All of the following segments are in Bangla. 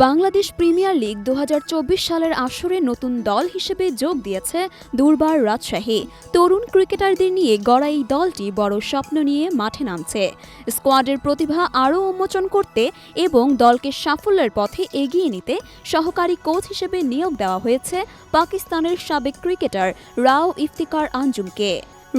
বাংলাদেশ প্রিমিয়ার লিগ দু হাজার চব্বিশ সালের আসরে নতুন দল হিসেবে যোগ দিয়েছে দুর্বার রাজশাহী। তরুণ ক্রিকেটারদের নিয়ে গড়া এই দলটি বড় স্বপ্ন নিয়ে মাঠে নামছে। স্কোয়াডের প্রতিভা আরও উন্মোচন করতে এবং দলকে সাফল্যের পথে এগিয়ে নিতে সহকারী কোচ হিসেবে নিয়োগ দেওয়া হয়েছে পাকিস্তানের সাবেক ক্রিকেটার রাও ইফতিকার আঞ্জুমকে।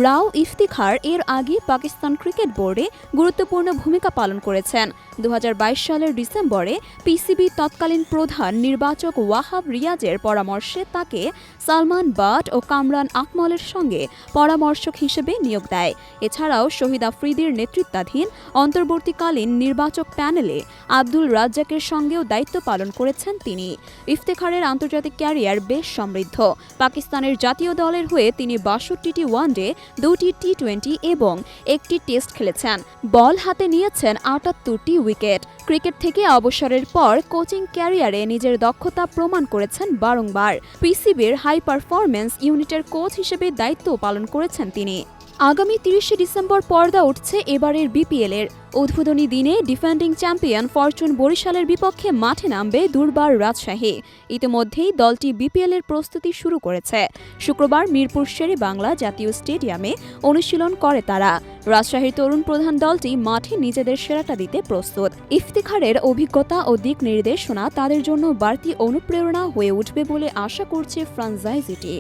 রাও ইফতিখার এর আগে পাকিস্তান ক্রিকেট বোর্ডে গুরুত্বপূর্ণ ভূমিকা পালন করেছেন। দু হাজার বাইশ সালের ডিসেম্বরে পিসিবি তৎকালীন প্রধান নির্বাচক ওয়াহাব রিয়াজের পরামর্শে তাকে সালমান বাট ও কামরান আকমলের সঙ্গে পরামর্শক হিসেবে নিয়োগ দেয়। এছাড়াও শহীদ আফ্রিদির নেতৃত্বাধীন অন্তর্বর্তীকালীন নির্বাচক প্যানেলে আব্দুল রাজ্জাকের সঙ্গেও দায়িত্ব পালন করেছেন তিনি। ইফতেখারের আন্তর্জাতিক ক্যারিয়ার বেশ সমৃদ্ধ। পাকিস্তানের জাতীয় দলের হয়ে তিনি বাষট্টিটি ওয়ানডে দুটি টি টোয়েন্টি এবং একটি টেস্ট খেলেছেন। বল হাতে নিয়েছেন আটাত্তরটি উইকেট। ক্রিকেট থেকে অবসরের পর কোচিং ক্যারিয়ারে নিজের দক্ষতা প্রমাণ করেছেন বারংবার। পিসিবির হাই পারফরমেন্স ইউনিটের কোচ হিসেবে দায়িত্ব পালন করেছেন তিনি। আগামী তিরিশে ডিসেম্বর পর্দা উঠছে এবারের বিপিএল এর। উদ্বোধনী দিনে ডিফেন্ডিং চ্যাম্পিয়ন ফরচুন বরিশালের বিপক্ষে মাঠে নামবে দুর্বার রাজশাহী। ইতিমধ্যেই দলটি বিপিএল এর প্রস্তুতি শুরু করেছে। শুক্রবার মিরপুর শেরে বাংলা জাতীয় স্টেডিয়ামে অনুশীলন করে তারা। রাজশাহীর তরুণ প্রধান দলটি মাঠে নিজেদের সেরাটা দিতে প্রস্তুত। ইফতিখারের অভিজ্ঞতা ও দিক নির্দেশনা তাদের জন্য বাড়তি অনুপ্রেরণা হয়ে উঠবে বলে আশা করছে ফ্রাঞ্চাইজিটি